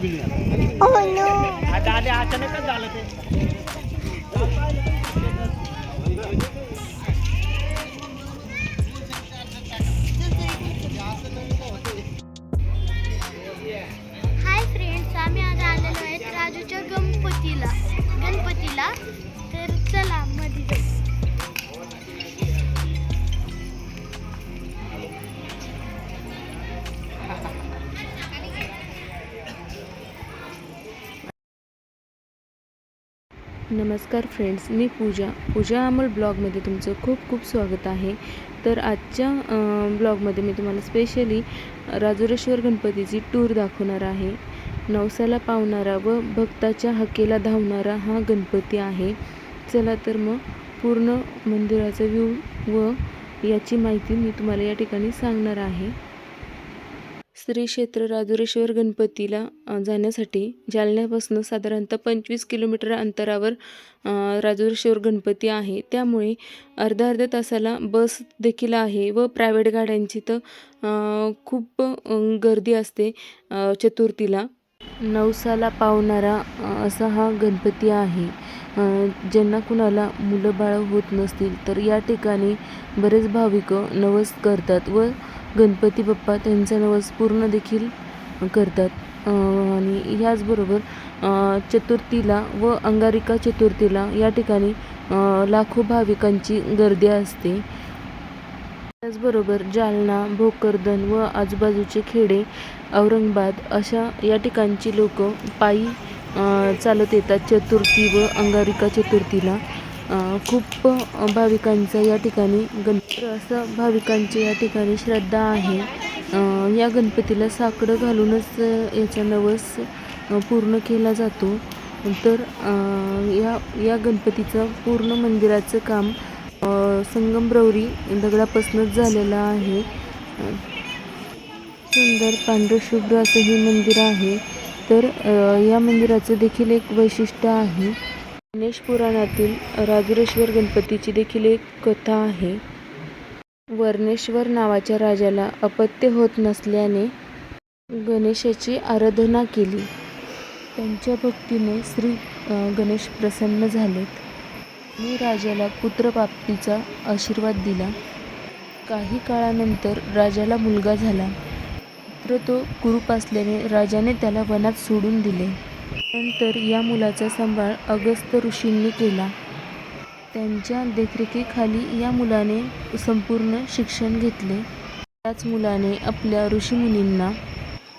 Bill आता आले अचानकच झालं ते. नमस्कार फ्रेंड्स मी पूजा. पूजा अमोल ब्लॉगमध्ये तुमचं खूप खूप स्वागत आहे. तर आजच्या ब्लॉगमध्ये मी तुम्हाला स्पेशली राजुरेश्वर गणपतीची टूर दाखवणार आहे. नवसाला पावणारा व भक्ताच्या हकेला धावणारा हा गणपती आहे. चला तर मग पूर्ण मंदिराचा व्ह्यू व याची माहिती मी तुम्हाला या ठिकाणी सांगणार आहे. श्री क्षेत्र राजुरेश्वर गणपतीला जाण्यासाठी जालन्यापासून साधारणतः पंचवीस किलोमीटर अंतरावर राजुरेश्वर गणपती आहे. त्यामुळे अर्ध्या अर्ध्या तासाला बस देखील आहे व प्रायव्हेट गाड्यांची तर खूप गर्दी असते चतुर्थीला. नवसाला पावणारा असा हा गणपती आहे. ज्यांना कुणाला मुलं बाळं होत नसतील तर या ठिकाणी बरेच भाविक नवस करतात व गणपती बाप्पा त्यांचा नवस पूर्ण देखील करतात. आणि ह्याचबरोबर चतुर्थीला व अंगारिका चतुर्थीला या ठिकाणी लाखो भाविकांची गर्दी असते. त्याचबरोबर जालना भोकरदन व आजूबाजूचे खेडे औरंगाबाद अशा या ठिकाणची लोक पायी चालत येतात चतुर्थी व अंगारिका चतुर्थीला. खूप भाविकांचं या ठिकाणी गण असं भाविकांची या ठिकाणी श्रद्धा आहे. या गणपतीला साकडं घालूनच याचा नवस पूर्ण केला जातो. तर या या गणपतीचं पूर्ण मंदिराचं काम संगमरवरी दगडापासूनच झालेलं आहे. सुंदर पांढरशुभ्र असं हे मंदिर आहे. तर या मंदिराचं देखील एक वैशिष्ट्य आहे. गणेश पुराणातील राजुरेश्वर गणपतीची देखील एक कथा आहे. वर्णेश्वर नावाच्या राजाला अपत्य होत नसल्याने गणेशाची आराधना केली. त्यांच्या भक्तीने श्री गणेश प्रसन्न झालेत. मी राजाला पुत्रप्राप्तीचा आशीर्वाद दिला. काही काळानंतर राजाला मुलगा झाला. मात्र तो कुरूप असल्याने राजाने त्याला वनात सोडून दिले. नंतर या मुलाचा सांभाळ अगस्त्य ऋषींनी केला. त्यांच्या देखरेखीखाली या मुलाने संपूर्ण शिक्षण घेतले. त्याच मुलाने आपल्या ऋषीमुनींना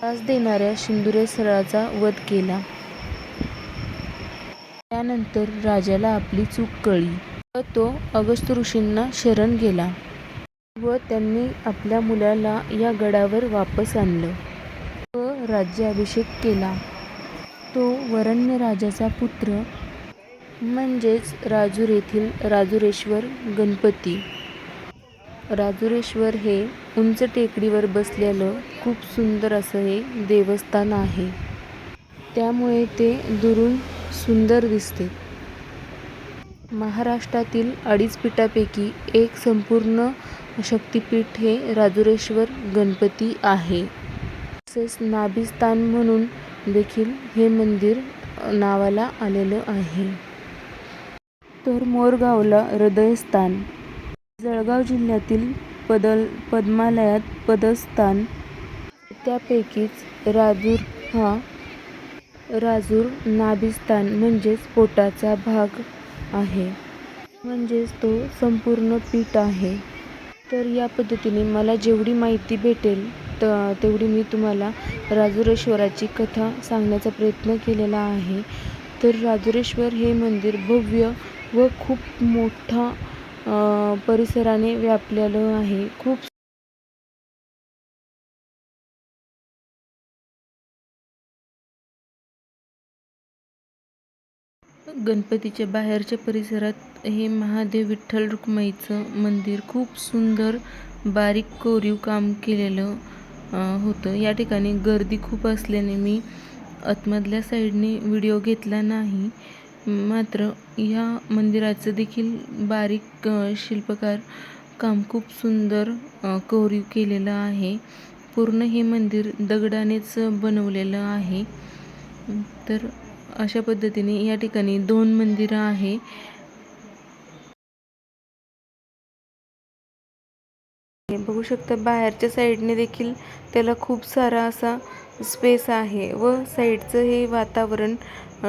त्रास देणाऱ्या शिंदुरेसराचा वध केला. त्यानंतर राजाला आपली चूक कळली व तो अगस्त्य ऋषींना शरण गेला व त्यांनी आपल्या मुलाला या गडावर वापस आणलं व राज्याभिषेक केला. तो वरण्य राजाचा पुत्र म्हणजेच राजूर येथील राजुरेश्वर गणपती. राजुरेश्वर हे उंच टेकडीवर बसलेलं खूप सुंदर असं हे देवस्थान आहे. त्यामुळे ते दुरून सुंदर दिसते. महाराष्ट्रातील अडीच पीठापैकी एक संपूर्ण शक्तिपीठ हे राजुरेश्वर गणपती आहे. तसेच नाभिस्थान म्हणून देखील हे मंदिर नावाला आलेलं आहे. तर मोरगावला हृदयस्थान. जळगाव जिल्ह्यातील पदल पद्मालयात पदस्थान. त्यापैकीच राजूर हा राजूर नाभिस्थान म्हणजेच पोटाचा भाग आहे. म्हणजेच तो संपूर्ण पीठ आहे. तर या पद्धतीने मला जेवढी माहिती भेटेल त तेवढी मी तुम्हाला राजुरेश्वराची कथा सांगण्याचा प्रयत्न केलेला आहे. तर राजुरेश्वर हे मंदिर भव्य व खूप मोठा परिसराने व्यापलेलं आहे. खूप गणपतीच्या बाहेरच्या परिसरात हे महादेव विठ्ठल रुक्माईचं मंदिर खूप सुंदर बारीक कोरीव काम केलेलं होतं. या ठिकाणी गर्दी खूप असल्याने मी आतमधल्या साईडने व्हिडिओ घेतला नाही. मात्र या मंदिराचं देखील बारीक शिल्पकार काम खूप सुंदर कोरीव केलेलं आहे. पूर्ण हे मंदिर दगडानेच बनवलेलं आहे. तर अशा पद्धतीने या ठिकाणी दोन मंदिरं आहे. बघू शकता बाहेरच्या साईडने देखील त्याला खूप सारा असा स्पेस आहे व साईडचं हे वातावरण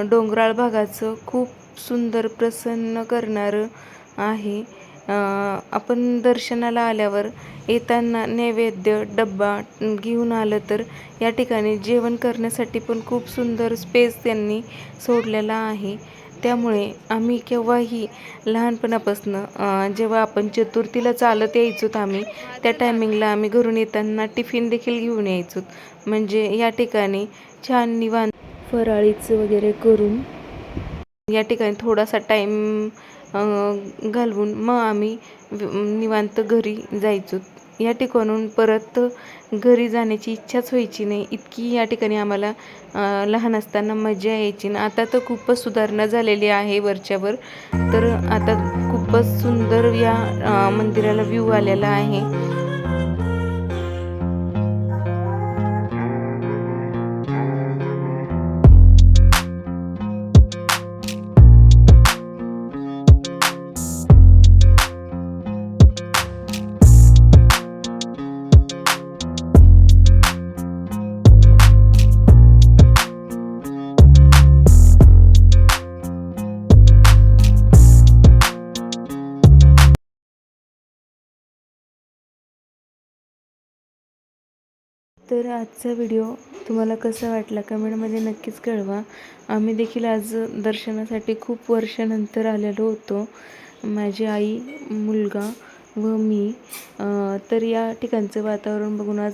डोंगराळ भागाचं खूप सुंदर प्रसन्न करणारं आहे. आपण दर्शनाला आल्यावर येताना नैवेद्य डब्बा घेऊन आलं तर या ठिकाणी जेवण करण्यासाठी पण खूप सुंदर स्पेस त्यांनी सोडलेला आहे. त्यामुळे आम्ही केव्हाही लहानपणापासनं जेव्हा आपण चतुर्थीला चालत यायचो आम्ही त्या टायमिंगला आम्ही घरून येताना टिफिन देखील घेऊन यायचो म्हणजे या ठिकाणी छान निवांत फराळीचं वगैरे करून या ठिकाणी थोडासा टाईम घालवून मग आम्ही निवांत घरी जायचो या ठिकाणून परत घरी जाण्याची इच्छाच व्हायची नाही. इतकी या ठिकाणी आम्हाला लहान असताना मजा यायची ना. आता तर खूपच सुधारणा झालेली आहे वरच्यावर. तर आता खूपच सुंदर या मंदिराला व्ह्यू आलेला आहे. तर आजचा व्हिडिओ तुम्हाला कसा वाटला कमेंटमध्ये नक्कीच कळवा. आम्ही देखील आज दर्शनासाठी खूप वर्षानंतर आलेलो होतो. माझी आई मुलगा व मी. तर या ठिकाणचं वातावरण बघून आज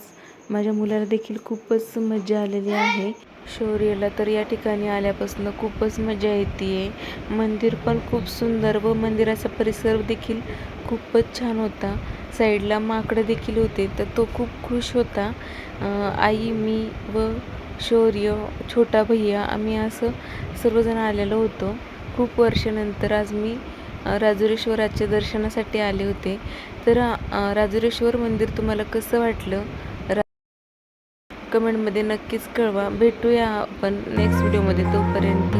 माझ्या मुलाला देखील खूपच मजा आलेली आहे. शौर्यला तर या ठिकाणी आल्यापासून खूपच मजा येते आहे मंदिर पण खूप सुंदर व मंदिराचा परिसर देखील खूपच छान होता. साईडला माकडं देखील होते तर तो खूप खुश होता. आई मी व शौर्य छोटा भैया आम्ही असं सर्वजण आलेलो होतो. खूप वर्षानंतर आज मी राजुरेश्वराच्या दर्शनासाठी आले होते. तर राजुरेश्वर मंदिर तुम्हाला कसं वाटलं? कमेंटमध्ये नक्कीच कळवा. भेटूया आपण नेक्स्ट व्हिडिओमध्ये तोपर्यंत.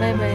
Bye bye